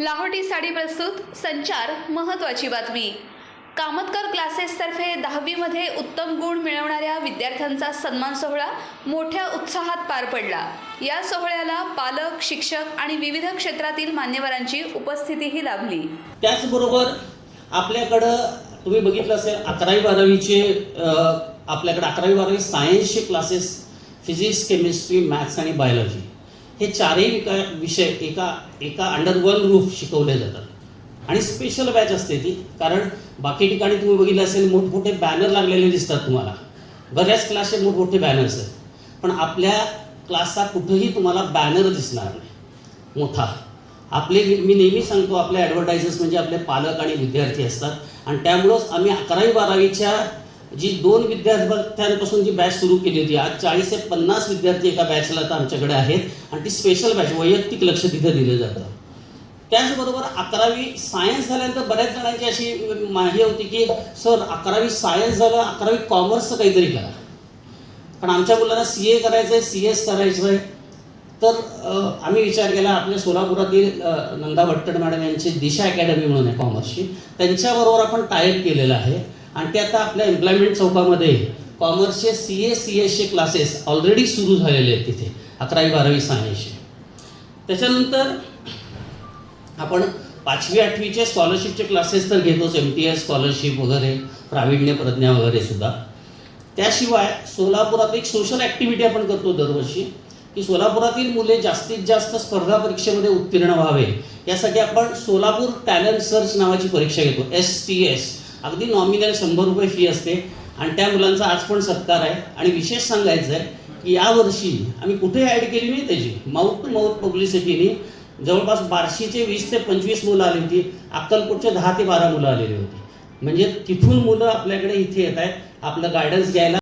लाहोटी साडी प्रस्तुत संचार महत्त्वाची बातमी. कामतकर क्लासेसतर्फे दहावीमध्ये उत्तम गुण मिळवणाऱ्या विद्यार्थ्यांचा सन्मान सोहळा मोठ्या उत्साहात पार पडला. या सोहळ्याला पालक शिक्षक आणि विविध क्षेत्रातील मान्यवरांची उपस्थितीही लाभली. त्याचबरोबर आपल्याकडं तुम्ही बघितलं असेल अकरावी बारावीचे आपल्याकडे अकरावी बारावी सायन्सचे क्लासेस फिजिक्स केमिस्ट्री मॅथ्स आणि बायोलॉजी हे चारही विका विषय एका एका अंडर वन रूफ शिकवले जातात. आणि स्पेशल बॅच असते ती कारण बाकी ठिकाणी तुम्ही बघितलं असेल मोठमोठे बॅनर लागलेले दिसतात तुम्हाला. बऱ्याच क्लासचे मोठमोठे बॅनर्स आहेत. पण आपल्या क्लासचा कुठंही तुम्हाला बॅनर दिसणार नाही. मोठा. आपले मी नेहमी सांगतो आपले ॲडव्हर्टायझर्स म्हणजे आपले पालक आणि विद्यार्थी असतात. आणि त्यामुळंच आम्ही अकरावी बारावीच्या जी दोन विद्यार्थ्यांपासून जी बॅच सुरू केली होती आज चाळीस ते पन्नास विद्यार्थी एका बॅचला तर आमच्याकडे आहेत आणि ती स्पेशल बॅच वैयक्तिक लक्ष तिथं दिलं जातं. त्याचबरोबर अकरावी सायन्स झाल्यानंतर बऱ्याच जणांची अशी माहिती होती की सर अकरावी सायन्स झालं अकरावी कॉमर्सचं काहीतरी करा. पण आमच्या मुलांना सी ए करायचं आहे सी एस करायचं आहे तर आम्ही विचार केला आपल्या सोलापुरातील नंदा भट्टड मॅडम यांची दिशा अकॅडमी म्हणून आहे कॉमर्सची त्यांच्याबरोबर आपण टायप केलेलं आहे. आणि ते आता आपल्या एम्प्लॉयमेंट चौकामध्ये कॉमर्सचे सी ए सी एसचे क्लासेस ऑलरेडी सुरू झालेले आहेत तिथे अकरावी बारावी सहाशे त्याच्यानंतर आपण पाचवी आठवीचे स्कॉलरशिपचे क्लासेस तर घेतोच एम टी एस स्कॉलरशिप वगैरे प्रावीण्य प्रज्ञा वगैरे सुद्धा. त्याशिवाय सोलापुरात एक सोशल ॲक्टिव्हिटी आपण करतो दरवर्षी की सोलापुरातील मुले जास्तीत जास्त स्पर्धा परीक्षेमध्ये उत्तीर्ण व्हावे. यासाठी आपण सोलापूर टॅलेंट सर्च नावाची परीक्षा घेतो एस टी एस अगदी नॉमिनल शंभर रुपये फी असते. आणि त्या मुलांचा आज पण सत्कार आहे. आणि विशेष सांगायचं आहे की यावर्षी आम्ही कुठे ॲड केली नाही त्याची माऊथ टू माऊथ पब्लिसिटीने जवळपास बारशीचे वीस ते पंचवीस मुलं आली होती. अक्कलकोटचे दहा ते बारा मुलं आलेली होती. म्हणजे तिथून मुलं आपल्याकडे इथे येत आहेत आपलं गायडन्स घ्यायला